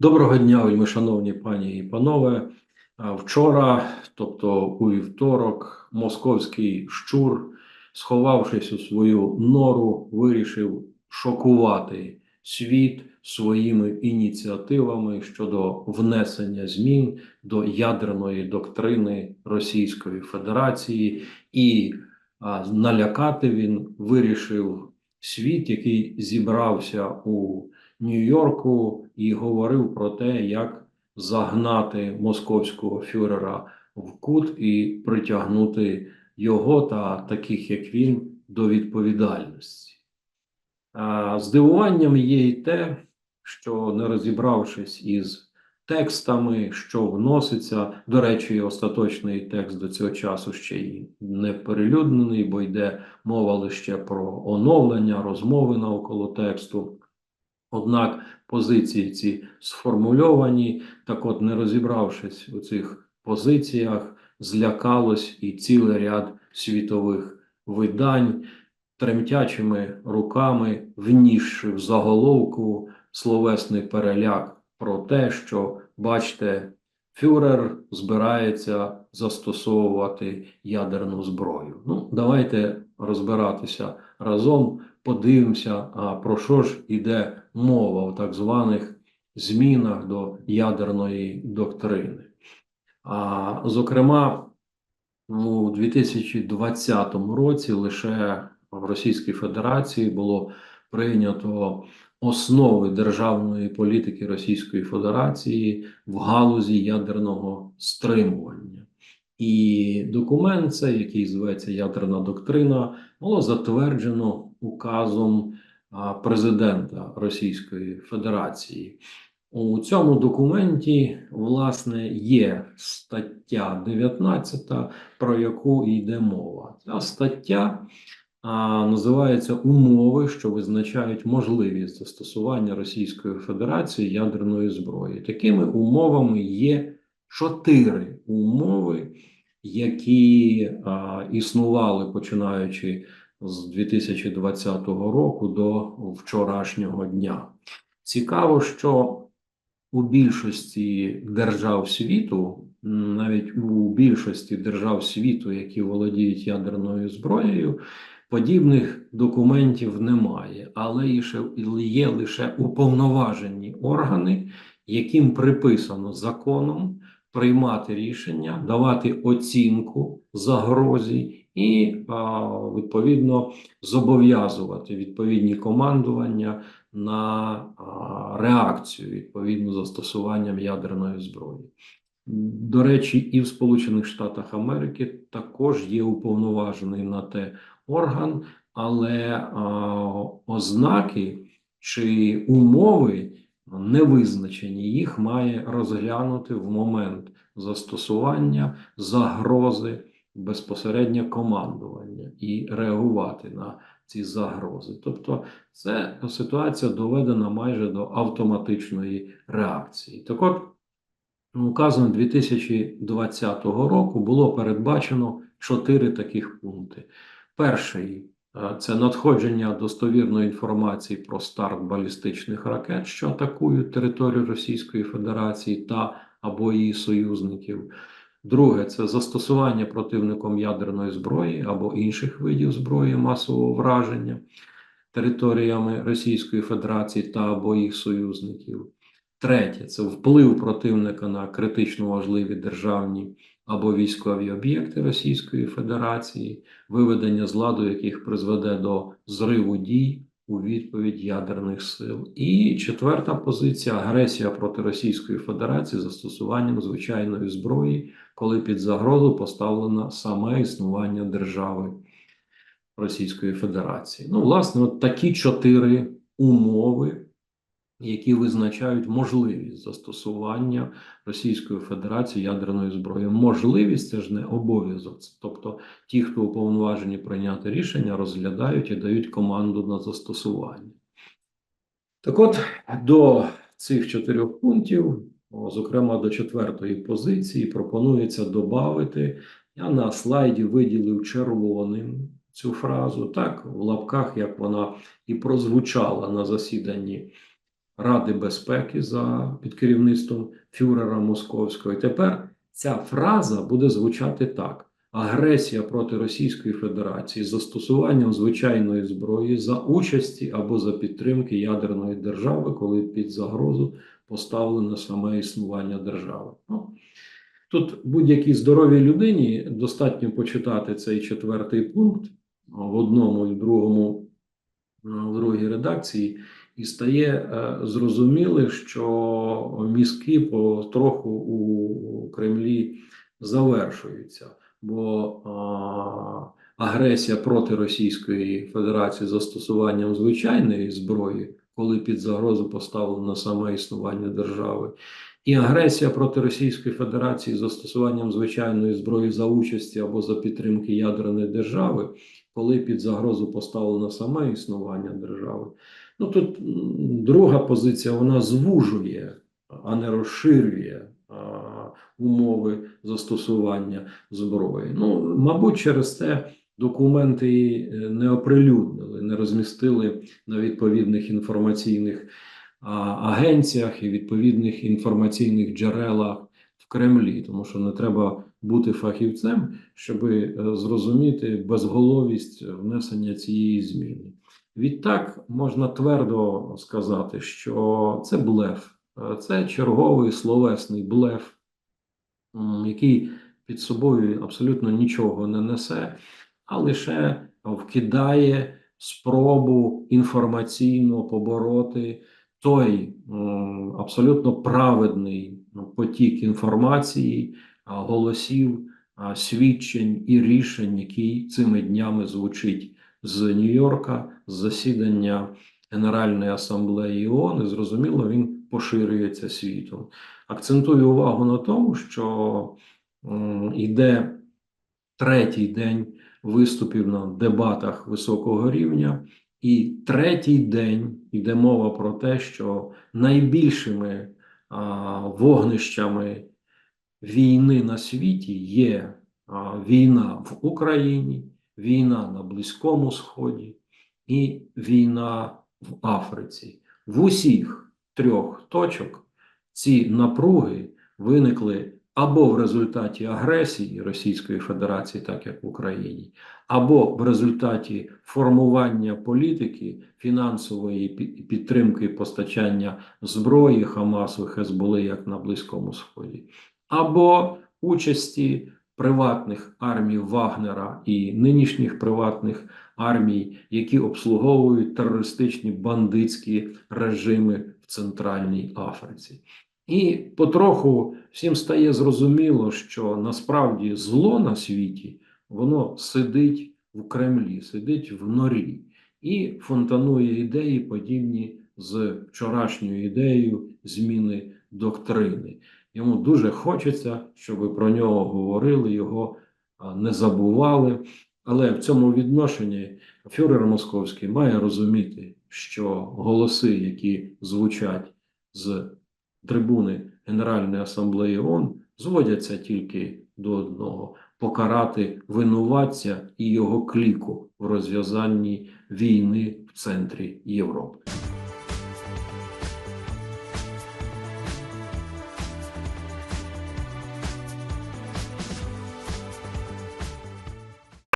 Доброго дня, вельми шановні пані і панове. Вчора, тобто у вівторок, московський щур, сховавшись у свою нору, вирішив шокувати світ своїми ініціативами щодо внесення змін до ядерної доктрини Російської Федерації, і налякати він вирішив світ, який зібрався у Нью-Йорку і говорив про те, як загнати московського фюрера в кут і притягнути його та таких, як він, до відповідальності. Здивуванням є і те, що не розібравшись із текстами, що вноситься, до речі, остаточний текст до цього часу ще й не перелюднений, бо йде мова лише про оновлення, розмови навколо тексту. Однак позиції ці сформульовані, так от, не розібравшись у цих позиціях, злякалось і цілий ряд світових видань, тремтячими руками внісши в заголовку словесний переляк про те, що, бачите, фюрер збирається застосовувати ядерну зброю. Ну, давайте розбиратися разом подивимося, а про що ж іде мова в так званих змінах до ядерної доктрини. А, Зокрема, у 2020 році лише в Російській Федерації було прийнято основи державної політики Російської Федерації в галузі ядерного стримування. І документ, цей, який зветься Ядерна доктрина, було затверджено указом президента Російської Федерації. У цьому документі, власне, є стаття 19, про яку йде мова. Ця стаття а, називається Умови, що визначають можливість застосування Російської Федерації ядерної зброї. Такими умовами є чотири умови, які а, існували починаючи з 2020 року до вчорашнього дня. Цікаво, що у більшості держав світу, навіть у більшості держав світу, які володіють ядерною зброєю, подібних документів немає, але є лише уповноважені органи, яким приписано законом приймати рішення, давати оцінку загрозі і відповідно зобов'язувати відповідні командування на реакцію відповідно застосуванням ядерної зброї. До речі, і в Сполучених Штатах Америки також є уповноважений на те орган, але а, ознаки чи умови не визначені, їх має розглянути в момент застосування загрози безпосереднє командування і реагувати на ці загрози. Тобто, це ситуація доведена майже до автоматичної реакції. Так от, указом 2020 року було передбачено чотири таких пункти. Перший це надходження достовірної інформації про старт балістичних ракет, що атакують територію Російської Федерації та або її союзників. Друге це застосування противником ядерної зброї або інших видів зброї масового враження територіями Російської Федерації та або їх союзників. Третє це вплив противника на критично важливі державні або військові об'єкти Російської Федерації, виведення з ладу, яких призведе до зриву дій у відповідь ядерних сил. І четверта позиція агресія проти Російської Федерації застосуванням звичайної зброї, коли під загрозу поставлено саме існування держави Російської Федерації. Ну, власне, от такі чотири умови які визначають можливість застосування Російської Федерації ядерної зброї. Можливість це ж не обов'язок. Тобто ті, хто уповноважені прийняти рішення, розглядають і дають команду на застосування. Так от до цих чотирьох пунктів, зокрема до четвертої позиції, пропонується додати. Я на слайді виділив червоним цю фразу, так, в лапках, як вона і прозвучала на засіданні Ради безпеки за під керівництвом фюрера Московського. І тепер ця фраза буде звучати так: агресія проти Російської Федерації застосуванням звичайної зброї за участі або за підтримки ядерної держави, коли під загрозу поставлено саме існування держави. Ну, Тут будь-якій здоровій людині достатньо почитати цей четвертий пункт в одному і в другому, в другій редакції, і стає е, зрозуміло, що мізки потроху у Кремлі завершуються, бо агресія проти Російської Федерації застосуванням звичайної зброї, коли під загрозу поставлено саме існування держави. І агресія проти Російської Федерації застосуванням звичайної зброї за участі або за підтримки ядерної держави, коли під загрозу поставлено саме існування держави. Ну тут друга позиція вона звужує, а не розширює а, умови застосування зброї. Ну, мабуть, через це документи і, е, не оприлюднили, не розмістили на відповідних інформаційних а, агенціях і відповідних інформаційних джерелах в Кремлі, тому що не треба бути фахівцем, щоб е, зрозуміти безголовість внесення цієї зміни. Відтак можна твердо сказати, що це блеф, Е, це черговий словесний блеф, який під собою абсолютно нічого не несе, а лише вкидає спробу інформаційно побороти той абсолютно праведний ну, потік інформації, голосів, свідчень і рішень, який цими днями звучить з Нью-Йорка, з засідання Генеральної асамблеї ООН, і зрозуміло, він поширюється світом. Акцентую увагу на тому, що йде третій день виступів на дебатах високого рівня, і третій день йде мова про те, що найбільшими а, вогнищами війни на світі є а, війна в Україні, війна на Близькому Сході і війна в Африці. В усіх трьох точок ці напруги виникли або в результаті агресії Російської Федерації, так як в Україні, або в результаті формування політики фінансової підтримки постачання зброї Хамасу, Хезболи, як на Близькому Сході, або участі приватних армій Вагнера і нинішніх приватних армій, які обслуговують терористичні бандитські режими в Центральній Африці. І потроху всім стає зрозуміло, що насправді зло на світі воно сидить в Кремлі, сидить в норі і фонтанує ідеї, подібні з вчорашньою ідеєю зміни доктрини. Йому дуже хочеться, щоб про нього говорили, його не забували. Але в цьому відношенні фюрер Московський має розуміти, що голоси, які звучать з трибуни Генеральної асамблеї ООН, зводяться тільки до одного покарати винуватця і його кліку в розв'язанні війни в центрі Європи.